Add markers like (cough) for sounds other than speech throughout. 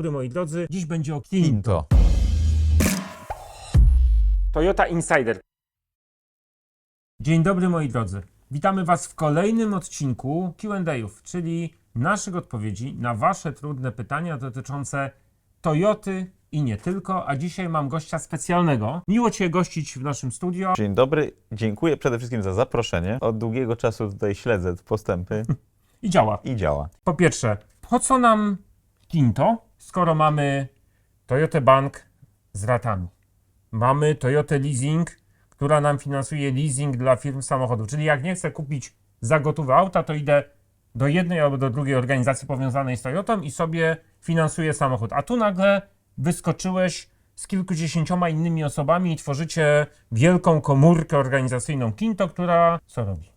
dobry, moi drodzy. Dziś będzie o Kinto. Pinto. Toyota Insider. Dzień dobry, moi drodzy. Witamy Was w kolejnym odcinku Q&A'ów, czyli naszych odpowiedzi na Wasze trudne pytania dotyczące Toyoty i nie tylko. A dzisiaj mam gościa specjalnego. Miło Cię gościć w naszym studio. Dzień dobry, dziękuję przede wszystkim za zaproszenie. Od długiego czasu tutaj śledzę postępy (laughs) I działa. i działa. Po pierwsze, po co nam Kinto, skoro mamy Toyota Bank z ratami? Mamy Toyota Leasing, która nam finansuje leasing dla firm samochodów. Czyli jak nie chcę kupić za gotowe auta, to idę do jednej albo do drugiej organizacji powiązanej z Toyotą i sobie finansuję samochód. A tu nagle wyskoczyłeś z kilkudziesięcioma innymi osobami i tworzycie wielką komórkę organizacyjną Kinto, która co robi?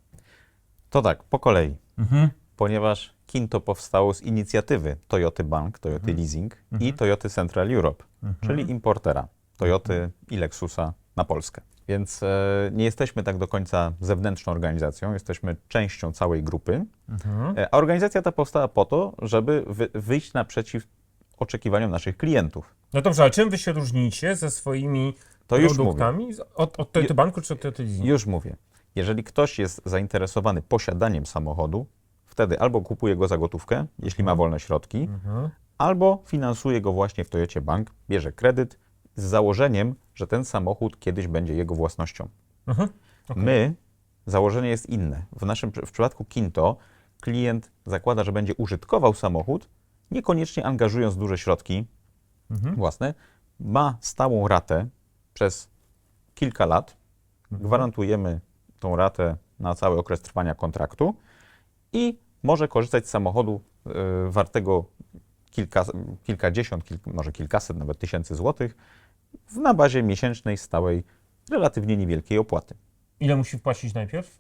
To tak, po kolei. Mhm. Ponieważ Kinto powstało z inicjatywy Toyoty Bank, Toyoty Leasing i Toyoty Central Europe, czyli importera Toyoty i Lexusa na Polskę. Więc e, nie jesteśmy tak do końca zewnętrzną organizacją, jesteśmy częścią całej grupy. E, a organizacja ta powstała po to, żeby wy, wyjść naprzeciw oczekiwaniom naszych klientów. No dobrze, a czym wy się różnicie ze swoimi To już produktami z- od, od Toyota Banku czy od Toyota Leasing? Już mówię. Jeżeli ktoś jest zainteresowany posiadaniem samochodu, wtedy albo kupuje go za gotówkę, jeśli ma wolne środki, Mhm. albo finansuje go właśnie w Toyocie Bank, bierze kredyt z założeniem, że ten samochód kiedyś będzie jego własnością. Mhm. My, założenie jest inne. W naszym w przypadku Kinto klient zakłada, że będzie użytkował samochód, niekoniecznie angażując duże środki Mhm. własne, ma stałą ratę przez kilka lat. Gwarantujemy tą ratę na cały okres trwania kontraktu i może korzystać z samochodu y, wartego kilka, kilkadziesiąt, kilk, może kilkaset nawet tysięcy złotych w, na bazie miesięcznej, stałej, relatywnie niewielkiej opłaty. Ile musi wpłacić najpierw?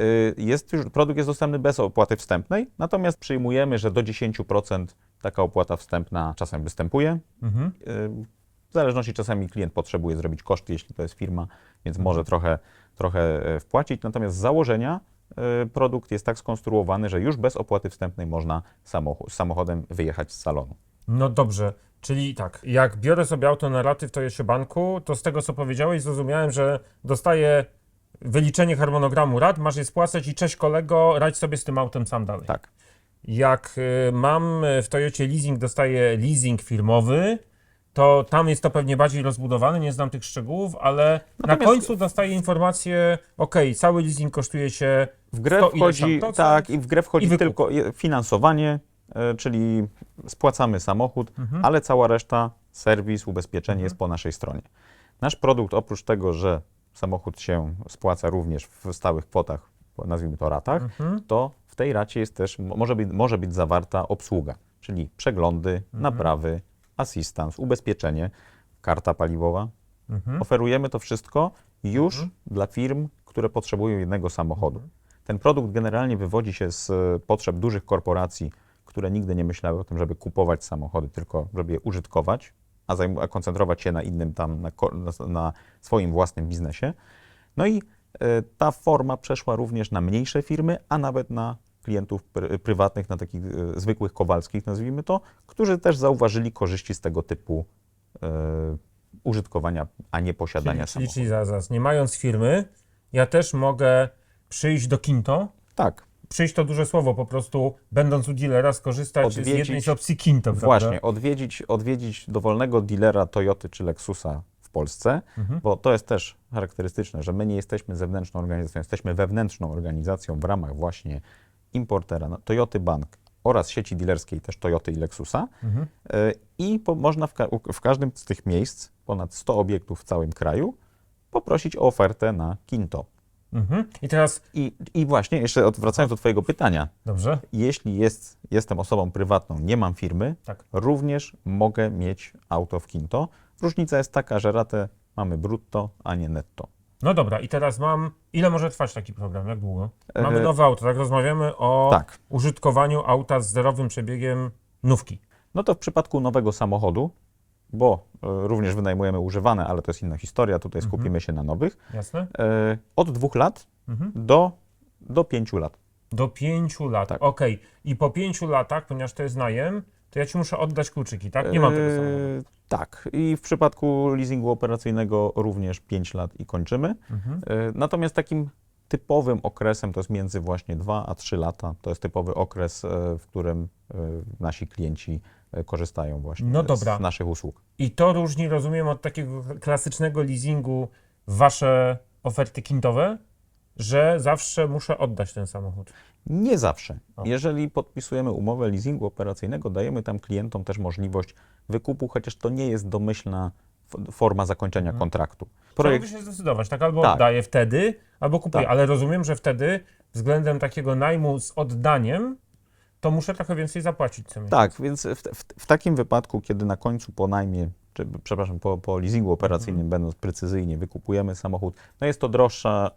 Y, Jest już, produkt jest dostępny bez opłaty wstępnej, natomiast przyjmujemy, że do 10% taka opłata wstępna czasem występuje. Mhm. Y, W zależności czasami klient potrzebuje zrobić koszty, jeśli to jest firma, więc może trochę, trochę e, wpłacić. Natomiast z założenia produkt jest tak skonstruowany, że już bez opłaty wstępnej można samochód, samochodem wyjechać z salonu. No dobrze, czyli tak, jak biorę sobie auto na raty w Toyocie Banku, to z tego co powiedziałeś zrozumiałem, że dostaję wyliczenie harmonogramu rat, masz je spłacać i cześć kolego, radź sobie z tym autem sam dalej. Tak. Jak y, mam w Toyocie leasing, dostaję leasing firmowy, to tam jest to pewnie bardziej rozbudowane, nie znam tych szczegółów, ale na Natomiast- końcu dostaję informację, ok, cały leasing kosztuje się W grę 100 ileś wchodzi, tak, i w grę wchodzi tylko finansowanie, e, czyli spłacamy samochód, Mhm. ale cała reszta, serwis, ubezpieczenie jest po naszej stronie. Nasz produkt, oprócz tego, że samochód się spłaca również w stałych kwotach, nazwijmy to ratach, Mhm. to w tej racie jest też, mo- może być, może być zawarta obsługa, czyli przeglądy, Mhm. naprawy, asystans, ubezpieczenie, karta paliwowa. Mhm. Oferujemy to wszystko już dla firm, które potrzebują jednego samochodu. Ten produkt generalnie wywodzi się z e, potrzeb dużych korporacji, które nigdy nie myślały o tym, żeby kupować samochody, tylko żeby je użytkować, a, a koncentrować się na innym tam, na, na, swoim własnym biznesie. No i e, ta forma przeszła również na mniejsze firmy, a nawet na klientów pr- prywatnych, na takich e, zwykłych kowalskich, nazwijmy to, którzy też zauważyli korzyści z tego typu e, użytkowania, a nie posiadania Czyli, samochodu. czyli zaraz, nie mając firmy, ja też mogę przyjść do Kinto, Tak, przyjść to duże słowo, po prostu będąc u dealera skorzystać z Odwiedzić- jednej z opcji Kinto, prawda? właśnie, odwiedzić, odwiedzić dowolnego dealera Toyoty czy Lexusa w Polsce, Mhm. bo to jest też charakterystyczne, że my nie jesteśmy zewnętrzną organizacją, jesteśmy wewnętrzną organizacją w ramach właśnie importera no, Toyoty Bank oraz sieci dealerskiej też Toyoty i Lexusa Mhm. E, i po, można w, ka- w każdym z tych miejsc, ponad 100 obiektów w całym kraju, poprosić o ofertę na Kinto. Mhm. I teraz, I, I właśnie, jeszcze od- wracając do Twojego pytania, dobrze, jeśli jest, jestem osobą prywatną, nie mam firmy, tak. również mogę mieć auto w Kinto. Różnica jest taka, że ratę mamy brutto, a nie netto. No dobra, i teraz mam, ile może trwać taki program, jak długo? Mamy E, nowe auto, tak? Rozmawiamy o Tak. użytkowaniu auta z zerowym przebiegiem nówki. No to w przypadku nowego samochodu, bo e, również wynajmujemy używane, ale to jest inna historia, tutaj skupimy się na nowych, Jasne? e, od dwóch lat Mhm. do, do pięciu lat. Do pięciu lat. Tak. Okej. I po pięciu latach, ponieważ to jest najem, to ja ci muszę oddać kluczyki, tak? Nie mam tego samochodu. Tak, i w przypadku leasingu operacyjnego również 5 lat i kończymy. Mhm. E, Natomiast takim typowym okresem to jest między właśnie 2 a 3 lata. To jest typowy okres, e, w którym e, nasi klienci korzystają właśnie No z naszych usług. I to różni, rozumiem, od takiego klasycznego leasingu wasze oferty kintowe, że zawsze muszę oddać ten samochód. Nie zawsze. Jeżeli podpisujemy umowę leasingu operacyjnego, dajemy tam klientom też możliwość wykupu, chociaż to nie jest domyślna forma zakończenia kontraktu. Projekt... Trzeba by się zdecydować, tak? Albo Tak. oddaję wtedy, albo kupuję. Tak. Ale rozumiem, że wtedy względem takiego najmu z oddaniem, to muszę trochę więcej zapłacić co. Tak, więc w, w, w takim wypadku, kiedy na końcu po najmie, czy przepraszam, po, po leasingu operacyjnym, Mhm. będąc precyzyjnie, wykupujemy samochód, no jest to droższa,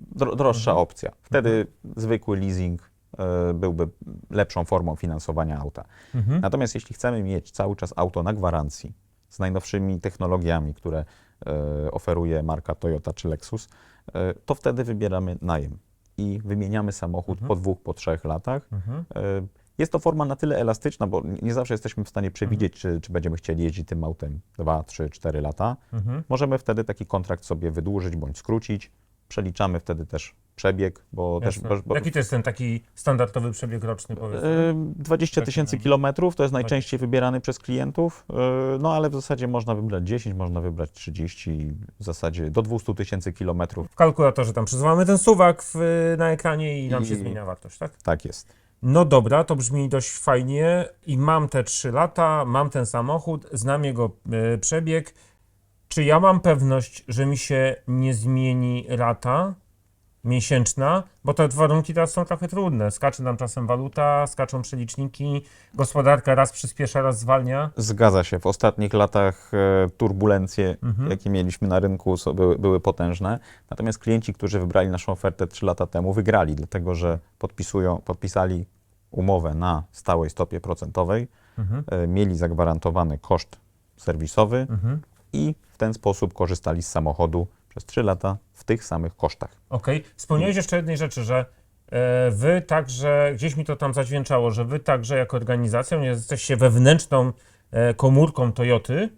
dro, droższa Mhm. opcja. Wtedy zwykły leasing e, byłby lepszą formą finansowania auta. Mhm. Natomiast jeśli chcemy mieć cały czas auto na gwarancji z najnowszymi technologiami, które e, oferuje marka Toyota czy Lexus, e, to wtedy wybieramy najem i wymieniamy samochód Mhm. po dwóch, po trzech latach. Jest to forma na tyle elastyczna, bo nie- zawsze jesteśmy w stanie przewidzieć, czy, czy będziemy chcieli jeździć tym autem 2, 3, 4 lata. Możemy wtedy taki kontrakt sobie wydłużyć bądź skrócić. Przeliczamy wtedy też przebieg, bo też. Jasne. Bo, bo, Jaki to jest ten taki standardowy przebieg roczny, powiedzmy? e, 20 tysięcy kilometrów to jest najczęściej wybierany przez klientów, e, no ale w zasadzie można wybrać 10, można wybrać 30, w zasadzie do 200 tysięcy kilometrów. W kalkulatorze tam przesuwamy ten suwak w, na ekranie i nam się I- zmienia wartość, tak? Tak jest. No dobra, to brzmi dość fajnie i mam te 3 lata, mam ten samochód, znam jego e, przebieg. Czy ja mam pewność, że mi się nie zmieni rata miesięczna? Bo te warunki teraz są trochę trudne. Skacze nam czasem waluta, skaczą przeliczniki, gospodarka raz przyspiesza, raz zwalnia. Zgadza się. W ostatnich latach e, turbulencje, Mhm. jakie mieliśmy na rynku, były, były potężne. Natomiast klienci, którzy wybrali naszą ofertę 3 lata temu, wygrali, dlatego że podpisują, podpisali umowę na stałej stopie procentowej, Mhm. e, mieli zagwarantowany koszt serwisowy Mhm. I w ten sposób korzystali z samochodu przez 3 lata w tych samych kosztach. Okej. Wspomniałeś jeszcze jednej rzeczy, że e, wy także, gdzieś mi to tam zadźwięczało, że wy także jako organizacja, jesteście wewnętrzną e, komórką Toyoty,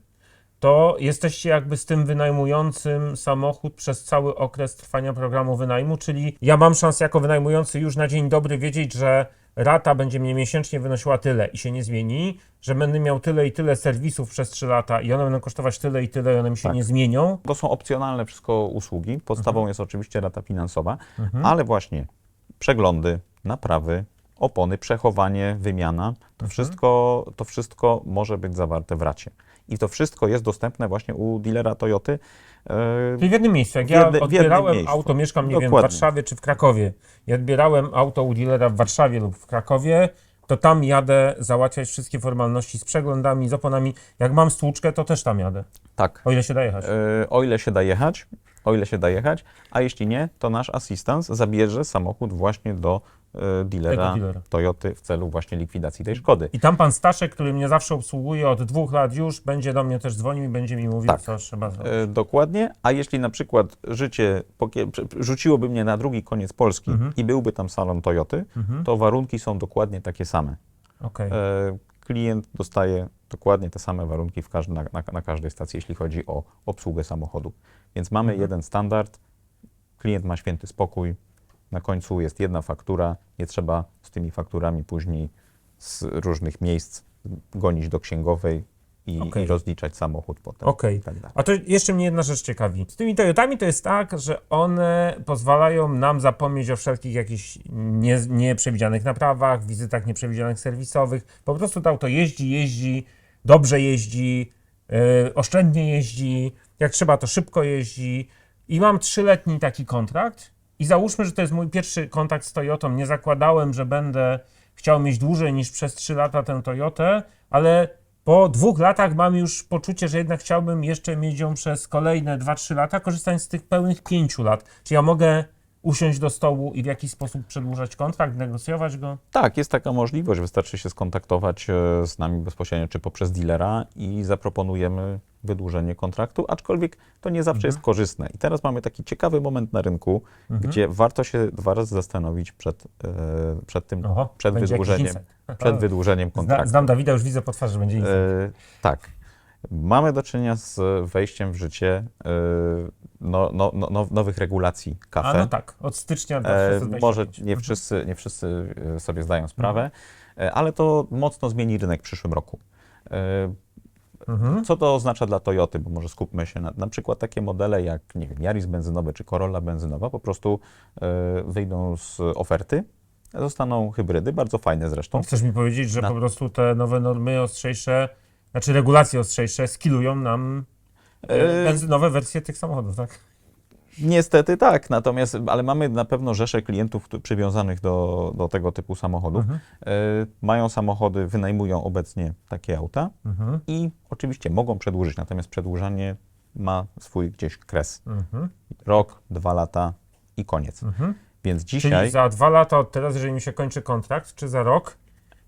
to jesteście jakby z tym wynajmującym samochód przez cały okres trwania programu wynajmu, czyli ja mam szansę jako wynajmujący już na dzień dobry wiedzieć, że rata będzie mnie miesięcznie wynosiła tyle i się nie zmieni, że będę miał tyle i tyle serwisów przez 3 lata i one będą kosztować tyle i tyle i one mi się Tak. nie zmienią. To są opcjonalne wszystko usługi. Podstawą Mhm. jest oczywiście rata finansowa, ale właśnie przeglądy, naprawy, opony, przechowanie, wymiana, Mhm. to, wszystko, to wszystko może być zawarte w racie. I to wszystko jest dostępne właśnie u dealera Toyoty. E, Czyli w jednym miejscu. Jak ja odbierałem miejscu. auto, mieszkam, nie wiem, w Dokładnie. Warszawie czy w Krakowie. I odbierałem auto u dealera w Warszawie lub w Krakowie, to tam jadę załatwiać wszystkie formalności z przeglądami, z oponami. Jak mam stłuczkę, to też tam jadę. tak, O ile się da jechać. e, o ile się da jechać, o ile się da jechać, a jeśli nie, to nasz asystent zabierze samochód właśnie do e, dealera Tego dealera. Toyoty w celu właśnie likwidacji tej szkody. I tam pan Staszek, który mnie zawsze obsługuje od dwóch lat już, będzie do mnie też dzwonił i będzie mi mówił, Tak. co trzeba zrobić. E, Dokładnie, a jeśli na przykład życie pokie- prze- rzuciłoby mnie na drugi koniec Polski Mhm. i byłby tam salon Toyoty, Mhm. to warunki są dokładnie takie same. Okej. E, Klient dostaje dokładnie te same warunki w każdy, na, na, na każdej stacji, jeśli chodzi o obsługę samochodu. Więc mamy Mhm. jeden standard, klient ma święty spokój, na końcu jest jedna faktura, nie trzeba z tymi fakturami później z różnych miejsc gonić do księgowej i, Okej. i rozliczać samochód potem. Okej. I tak. A to jeszcze mnie jedna rzecz ciekawi. Z tymi Toyotami to jest tak, że one pozwalają nam zapomnieć o wszelkich jakichś nie, nieprzewidzianych naprawach, wizytach nieprzewidzianych serwisowych. Po prostu to auto jeździ, jeździ, dobrze jeździ, yy, oszczędnie jeździ, jak trzeba to szybko jeździ. I mam trzyletni taki kontrakt i załóżmy, że to jest mój pierwszy kontakt z Toyotą. Nie zakładałem, że będę chciał mieć dłużej niż przez 3 lata tę Toyotę, ale po dwóch latach mam już poczucie, że jednak chciałbym jeszcze mieć ją przez kolejne 2-3 lata, korzystając z tych pełnych 5 lat. Czy ja mogę usiąść do stołu i w jakiś sposób przedłużać kontrakt, negocjować go? Tak, jest taka możliwość. Wystarczy się skontaktować e, z nami bezpośrednio, czy poprzez dealera i zaproponujemy wydłużenie kontraktu, aczkolwiek to nie zawsze jest korzystne. I teraz mamy taki ciekawy moment na rynku, gdzie warto się dwa razy zastanowić przed, e, przed tym, Oho, przed wydłużeniem, przed wydłużeniem kontraktu. znam Dawida, już widzę po twarzy, że będzie insight. E, tak. Mamy do czynienia z wejściem w życie e, no, no, no, now- nowych regulacji kafe. A no tak, od stycznia E, 2025. może nie wszyscy, nie wszyscy e, sobie zdają sprawę, e, ale to mocno zmieni rynek w przyszłym roku. E, Mhm. Co to oznacza dla Toyoty? Bo może skupmy się na na przykład takie modele jak nie wiem, Yaris benzynowy czy Corolla benzynowa po prostu e, wyjdą z oferty, zostaną hybrydy, bardzo fajne zresztą. Chcesz mi powiedzieć, że Na- po prostu te nowe normy ostrzejsze, znaczy regulacje ostrzejsze skilują nam benzynowe wersje tych samochodów, tak? Niestety tak, natomiast, ale mamy na pewno rzeszę klientów przywiązanych do, do tego typu samochodów. Mhm. E, mają samochody, wynajmują obecnie takie auta Mhm. i oczywiście mogą przedłużyć, natomiast przedłużanie ma swój gdzieś kres. Mhm. Rok, dwa lata i koniec. Mhm. Więc Czyli dzisiaj za dwa lata od teraz, jeżeli mi się kończy kontrakt, czy za rok,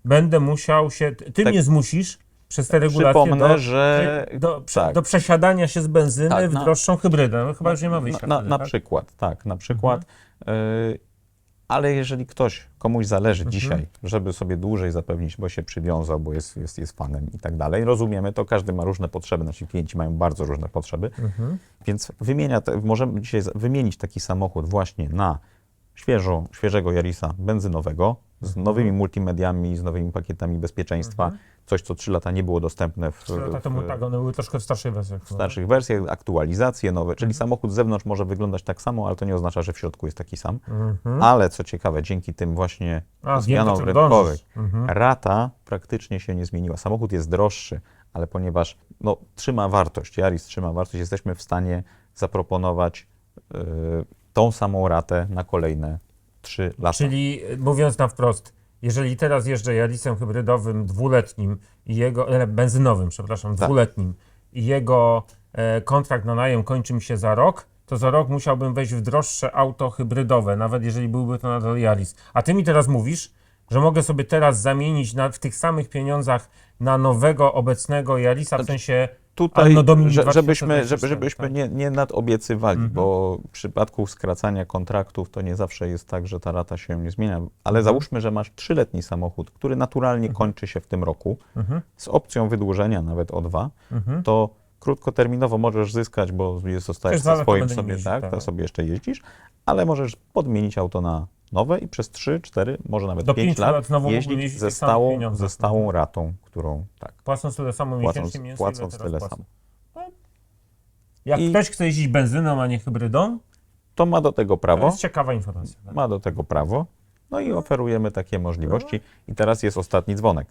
będę musiał się, ty Tak. mnie zmusisz przez te regulacje przypomnę, do, że do, tak. do przesiadania się z benzyny Tak, w na- droższą hybrydę. No, chyba już nie ma wyjścia. na, wtedy, na tak? przykład, tak, na przykład. Y, ale jeżeli ktoś, komuś zależy Mhm. dzisiaj, żeby sobie dłużej zapewnić, bo się przywiązał, bo jest, jest, jest fanem i tak dalej, rozumiemy to, każdy ma różne potrzeby, nasi klienci mają bardzo różne potrzeby, Mhm. więc wymienia te, możemy dzisiaj wymienić taki samochód właśnie na świeżo, świeżego Yarisa benzynowego z Mhm. nowymi multimediami, z nowymi pakietami bezpieczeństwa, coś, co 3 lata nie było dostępne w, Trzy lata w, temu tak, one były troszkę w starszej wersji. w starszych wersjach, aktualizacje nowe, czyli Mhm. samochód z zewnątrz może wyglądać tak samo, ale to nie oznacza, że w środku jest taki sam. Mhm. Ale co ciekawe, dzięki tym właśnie A, zmianom rynkowych. Mhm. rata praktycznie się nie zmieniła. Samochód jest droższy, ale ponieważ no, trzyma wartość, Yaris trzyma wartość, jesteśmy w stanie zaproponować y, tą samą ratę na kolejne 3 lata. Czyli e, mówiąc na wprost, jeżeli teraz jeżdżę Yarisem hybrydowym dwuletnim i jego, e, benzynowym, przepraszam, Tak. dwuletnim i jego e, kontrakt na najem kończy mi się za rok, to za rok musiałbym wejść w droższe auto hybrydowe, nawet jeżeli byłby to nadal Yaris. A ty mi teraz mówisz, że mogę sobie teraz zamienić na, w tych samych pieniądzach na nowego, obecnego Yarisa, w sensie Tutaj, Domini że, żebyśmy, 2024, żeby, żebyśmy tak? nie, nie nadobiecywali, bo w przypadku skracania kontraktów to nie zawsze jest tak, że ta rata się nie zmienia. Ale załóżmy, że masz trzyletni samochód, który naturalnie kończy się w tym roku, z opcją wydłużenia nawet o dwa, to krótkoterminowo możesz zyskać, bo jest, zostajesz ze swoim sobie, tak, tak. to sobie jeszcze jeździsz, ale możesz podmienić auto na nowe i przez 3, 4, może nawet Do 5 pięciu lat, lat jeździć ze stałą, ze stałą ratą, którą tak, płacąc tyle samo płacąc, miesięcznie, ile płacąc tyle samo. Jak I- ktoś chce jeździć benzyną, a nie hybrydą, To ma do tego to prawo. jest ciekawa informacja. Tak? ma do tego prawo, no i oferujemy takie możliwości. I teraz jest ostatni dzwonek.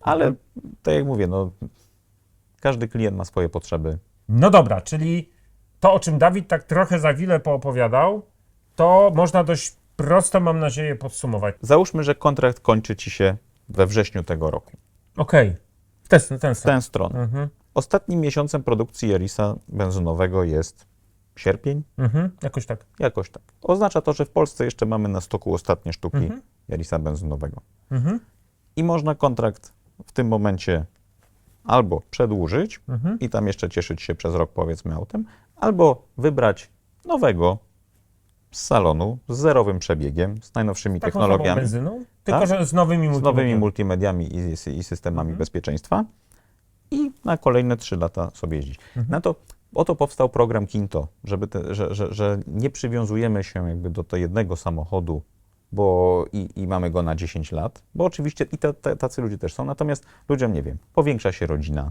Ale tak jak mówię, no, każdy klient ma swoje potrzeby. No dobra, czyli to, o czym Dawid tak trochę za chwilę poopowiadał, to można dość prosto, mam nadzieję, podsumować. Załóżmy, że kontrakt kończy ci się we wrześniu tego roku. Okej, w ten, ten tę stronę. Mhm, Ostatnim miesiącem produkcji Yarisa benzynowego jest sierpień, mhm, jakoś tak. jakoś tak. Oznacza to, że w Polsce jeszcze mamy na stoku ostatnie sztuki Mhm. Yarisa benzynowego. Mhm, I można kontrakt w tym momencie albo przedłużyć mhm. i tam jeszcze cieszyć się przez rok, powiedzmy, autem, albo wybrać nowego z salonu, z zerowym przebiegiem, z najnowszymi Taką samą technologiami, benzyną, tylko Tak? że z nowymi z nowymi multimediami. i, i systemami Mhm. bezpieczeństwa i na kolejne trzy lata sobie jeździć. Mhm. Na to, oto powstał program Kinto, żeby te, że, że, że nie przywiązujemy się jakby do tego jednego samochodu, bo i, i mamy go na 10 lat, bo oczywiście i ta, ta, tacy ludzie też są, natomiast ludziom, nie wiem, powiększa się rodzina,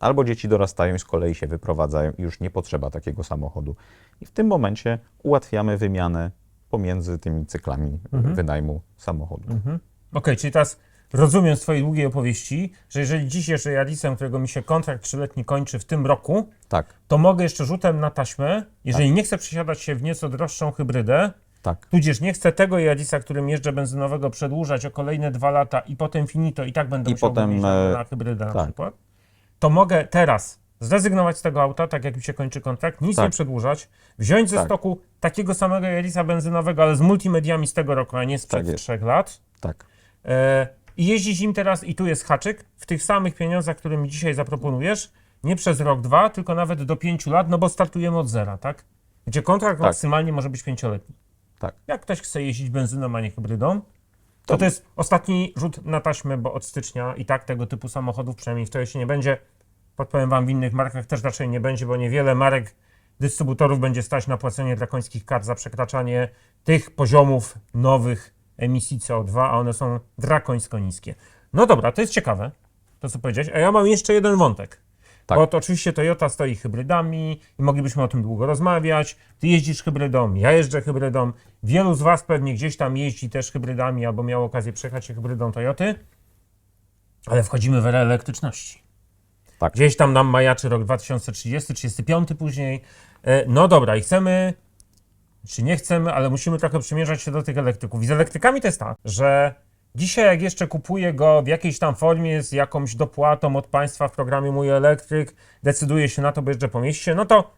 albo dzieci dorastają i z kolei się wyprowadzają i już nie potrzeba takiego samochodu. I w tym momencie ułatwiamy wymianę pomiędzy tymi cyklami Mhm. wynajmu samochodu. Mhm. Okej, czyli teraz rozumiem z twojej długiej opowieści, że jeżeli dziś jeszcze Yarisem, którego mi się kontrakt trzyletni kończy w tym roku, Tak, to mogę jeszcze rzutem na taśmę, jeżeli nie chcę przesiadać się w nieco droższą hybrydę, tak. tudzież nie chcę tego Yarisa, którym jeżdżę benzynowego, przedłużać o kolejne dwa lata i potem finito i tak będę I musiał potem, na, e, na hybrydę na tak. przykład, to mogę teraz zrezygnować z tego auta, tak jak mi się kończy kontrakt, nic Tak. nie przedłużać, wziąć ze Tak. stoku takiego samego Yarisa benzynowego, ale z multimediami z tego roku, a nie sprzed Tak trzech lat, Tak, E, I jeździć im teraz, i tu jest haczyk, w tych samych pieniądzach, które mi dzisiaj zaproponujesz, nie przez rok, dwa, tylko nawet do pięciu lat, no bo startujemy od zera, tak? Gdzie kontrakt Tak. maksymalnie może być pięcioletni. Tak. Jak ktoś chce jeździć benzyną, a nie hybrydą, to To- jest ostatni rzut na taśmę, bo od stycznia i tak tego typu samochodów, przynajmniej w Toyocie nie będzie. Podpowiem Wam, w innych markach też raczej nie będzie, bo niewiele marek dystrybutorów będzie stać na płacenie drakońskich kar za przekraczanie tych poziomów nowych emisji CO2, a one są drakońsko niskie. No dobra, to jest ciekawe, to co powiedziałeś, a ja mam jeszcze jeden wątek. Tak. Bo to oczywiście Toyota stoi hybrydami i moglibyśmy o tym długo rozmawiać. Ty jeździsz hybrydą, ja jeżdżę hybrydą. Wielu z Was pewnie gdzieś tam jeździ też hybrydami albo miało okazję przejechać się hybrydą Toyoty. Ale wchodzimy w erę elektryczności. Tak. Gdzieś tam nam majaczy rok 2030, 35 później. E, No dobra, i chcemy, czy nie chcemy, ale musimy trochę przymierzać się do tych elektryków. I z elektrykami to jest tak, że dzisiaj jak jeszcze kupuję go w jakiejś tam formie z jakąś dopłatą od państwa w programie Mój Elektryk, decyduję się na to, bo jeżdżę po mieście, no to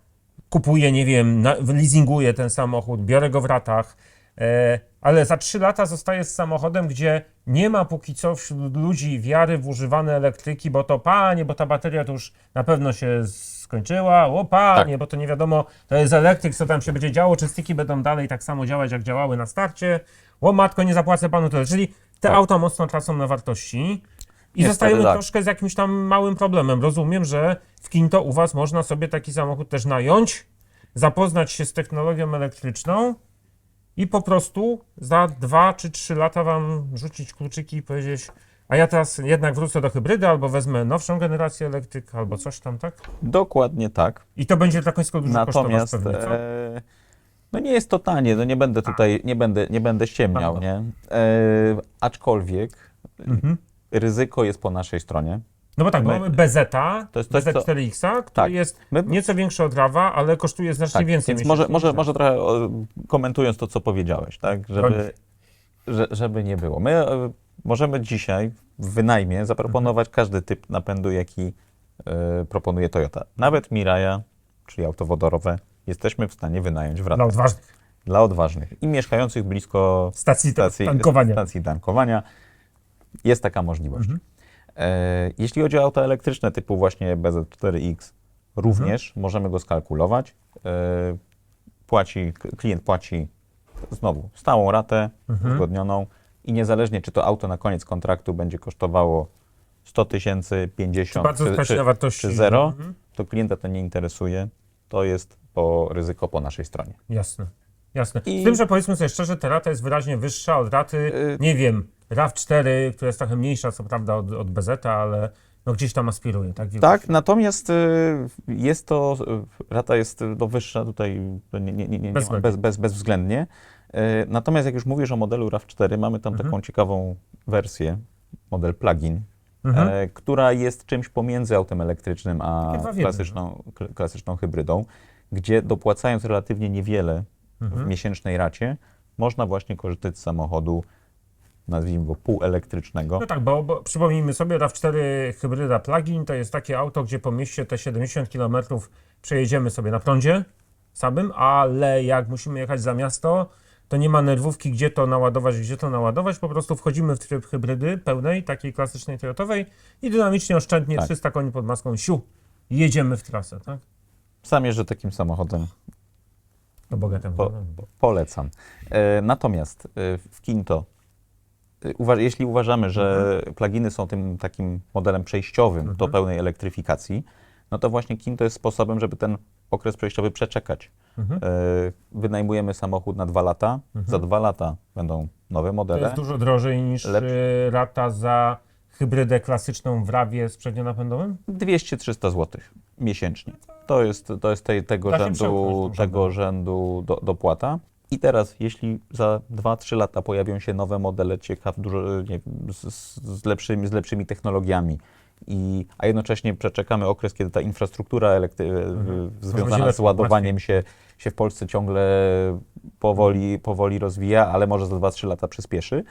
kupuję, nie wiem, na, leasinguję ten samochód, biorę go w ratach, e, ale za 3 lata zostaję z samochodem, gdzie nie ma póki co wśród ludzi wiary w używane elektryki, bo to panie, bo ta bateria to już na pewno się skończyła, o panie, Tak. bo to nie wiadomo, to jest elektryk, co tam się będzie działo, czy styki będą dalej tak samo działać, jak działały na starcie, o matko, nie zapłacę panu tyle, czyli te Tak. auta mocno tracą na wartości. I Niestety zostajemy tak. troszkę z jakimś tam małym problemem. Rozumiem, że w Kinto u Was można sobie taki samochód też nająć, zapoznać się z technologią elektryczną i po prostu za dwa czy trzy lata Wam rzucić kluczyki i powiedzieć a ja teraz jednak wrócę do hybrydy, albo wezmę nowszą generację elektryka, albo coś tam, tak? Dokładnie tak. I to będzie drakońsko dużo Natomiast kosztować pewnie, co? No nie jest to tanie, no nie będę tutaj, nie będę, nie będę ściemniał, nie? E, aczkolwiek Mhm. ryzyko jest po naszej stronie. No bo tak, bo my- mamy BZ, to jest coś, co- BZ4X, który Tak. jest My- nieco większy od Rawa, ale kosztuje znacznie Tak, więcej. więc może, może, może trochę o, komentując to, co powiedziałeś, tak? Żeby, że, żeby nie było. My e, możemy dzisiaj w wynajmie zaproponować każdy typ napędu, jaki e, proponuje Toyota. Nawet Miraja, czyli auto wodorowe, jesteśmy w stanie wynająć w Dla ratach odważnych dla odważnych i mieszkających blisko stacji, stacji tankowania. stacji tankowania. Jest taka możliwość. Mhm. E, jeśli chodzi o auta elektryczne typu właśnie BZ4X, również Mhm. możemy go skalkulować. E, płaci, klient płaci znowu stałą ratę Mhm. uzgodnioną i niezależnie czy to auto na koniec kontraktu będzie kosztowało 100 tysięcy, 50 Bardzo czy, czy, wartości. czy zero, Mhm. to klienta to nie interesuje. To jest po ryzyko po naszej stronie. Jasne, jasne. I- Z tym, że powiedzmy sobie szczerze, ta rata jest wyraźnie wyższa od raty, Y- nie wiem, RAV4, która jest trochę mniejsza, co prawda, od, od BZ, ale no gdzieś tam aspiruje, tak? Tak, natomiast y, jest to, y, rata jest no, wyższa tutaj to nie, nie, nie, nie, ma, Bezwzględnie. bez, bez, bezwzględnie. Natomiast jak już mówisz o modelu RAV4, mamy tam Mhm. taką ciekawą wersję, model plug-in, Mhm. e, która jest czymś pomiędzy autem elektrycznym a w klasyczną, kl- klasyczną hybrydą, gdzie dopłacając relatywnie niewiele w Mhm. miesięcznej racie, można właśnie korzystać z samochodu, nazwijmy go półelektrycznego. No tak, bo, bo przypomnijmy sobie, RAV4 hybryda plug-in to jest takie auto, gdzie po mieście te 70 km przejedziemy sobie na prądzie samym, ale jak musimy jechać za miasto, to nie ma nerwówki, gdzie to naładować, gdzie to naładować, po prostu wchodzimy w tryb hybrydy pełnej, takiej klasycznej Toyotowej i dynamicznie, oszczędnie, Tak. 300 koni pod maską, siu, jedziemy w trasę, tak? Sam jeżdżę takim samochodem, No bogatemu. Po, po, polecam. E, natomiast e, w Kinto, e, uwa- jeśli uważamy, że pluginy są tym takim modelem przejściowym do pełnej elektryfikacji, no to właśnie Kinto jest sposobem, żeby ten okres przejściowy przeczekać. Mhm. E, wynajmujemy samochód na dwa lata, za dwa lata będą nowe To modele. jest dużo drożej niż Lepsze. y, rata za hybrydę klasyczną w rawie z przednionapędowym? 200-300 zł miesięcznie. To jest, to jest tej, tego Da rzędu, tego rzędu do, dopłata. I teraz, jeśli za 2-3 lata pojawią się nowe modele ciekaw, dużo, nie, z, z, lepszymi, z lepszymi technologiami, i, a jednocześnie przeczekamy okres, kiedy ta infrastruktura Mhm. związana z ładowaniem się, się w Polsce ciągle powoli, powoli rozwija, ale może za 2-3 lata przyspieszy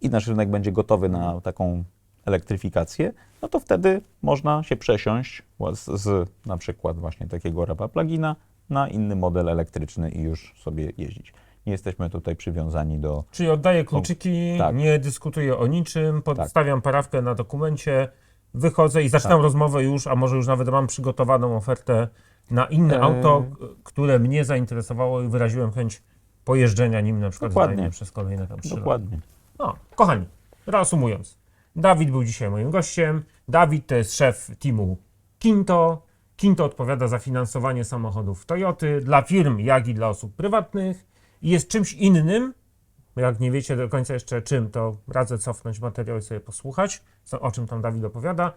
i nasz rynek będzie gotowy na taką elektryfikację, no to wtedy można się przesiąść z, z na przykład właśnie takiego rapa plugina na inny model elektryczny i już sobie jeździć. Nie jesteśmy tutaj przywiązani do. Czyli oddaję kluczyki, tak. nie dyskutuję o niczym, podstawiam parawkę na dokumencie, wychodzę i zaczynam Tak. rozmowę już, a może już nawet mam przygotowaną ofertę na inne Eee. auto, które mnie zainteresowało i wyraziłem chęć pojeżdżenia nim na przykład Dokładnie. przez kolejne tam trzy lata. Dokładnie. No, kochani, reasumując. Dawid był dzisiaj moim gościem. Dawid to jest szef teamu Kinto. Kinto odpowiada za finansowanie samochodów Toyoty dla firm, jak i dla osób prywatnych. I jest czymś innym. Jak nie wiecie do końca jeszcze czym, to radzę cofnąć materiał i sobie posłuchać, co, o czym tam Dawid opowiada.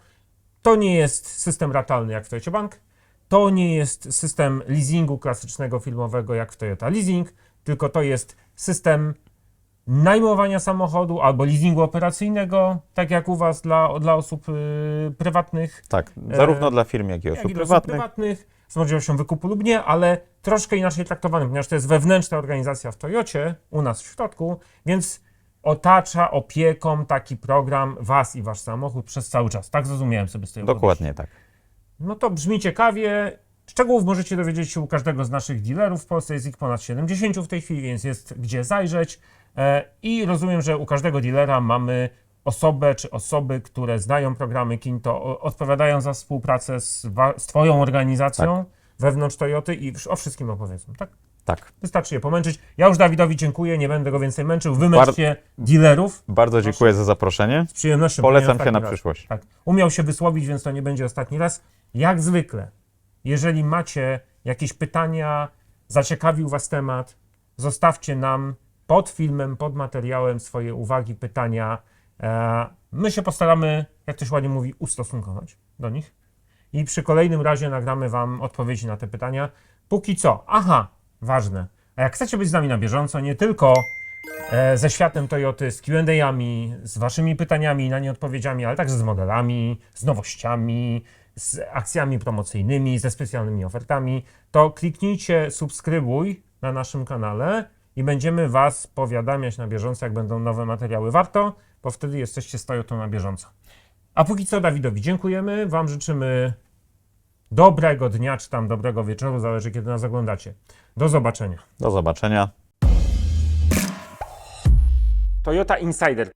To nie jest system ratalny jak w Toyota Bank. To nie jest system leasingu klasycznego filmowego jak w Toyota Leasing, tylko to jest system najmowania samochodu albo leasingu operacyjnego, tak jak u Was dla, dla osób y, prywatnych, Tak, zarówno E, dla firm, jak i osób jak i dla osób prywatnych. Z możliwością wykupu lub nie, ale troszkę inaczej traktowanym, ponieważ to jest wewnętrzna organizacja w Toyocie, u nas w środku, więc otacza opieką taki program Was i Wasz samochód przez cały czas. Tak zrozumiałem sobie z tej opowieści. Dokładnie tak. No to brzmi ciekawie. Szczegółów możecie dowiedzieć się u każdego z naszych dealerów. W Polsce jest ich ponad 70 w tej chwili, więc jest gdzie zajrzeć. E, I rozumiem, że u każdego dealera mamy osobę czy osoby, które znają programy Kinto, odpowiadają za współpracę z, z Twoją organizacją wewnątrz Toyoty i o wszystkim opowiedzą. Tak? Tak. Wystarczy je pomęczyć. Ja już Dawidowi dziękuję, nie będę go więcej męczył. Wymęczcie dealerów. Bardzo dziękuję za zaproszenie. Z przyjemnością. Polecam się na raz. przyszłość. Tak. Umiał się wysłowić, więc to nie będzie ostatni raz. Jak zwykle, jeżeli macie jakieś pytania, zaciekawił Was temat, zostawcie nam pod filmem, pod materiałem swoje uwagi, pytania. E, My się postaramy, jak ktoś ładnie mówi, ustosunkować do nich. I przy kolejnym razie nagramy Wam odpowiedzi na te pytania. Póki co, aha, ważne. A jak chcecie być z nami na bieżąco, nie tylko e, ze światem Toyoty, z Q&A'ami, z waszymi pytaniami na nie odpowiedziami, ale także z modelami, z nowościami, z akcjami promocyjnymi, ze specjalnymi ofertami, to kliknijcie subskrybuj na naszym kanale i będziemy was powiadamiać na bieżąco, jak będą nowe materiały. Warto, bo wtedy jesteście z Toyotą na bieżąco. A póki co Dawidowi dziękujemy, wam życzymy dobrego dnia, czy tam dobrego wieczoru, zależy kiedy nas oglądacie. Do zobaczenia. Do zobaczenia. Toyota Insider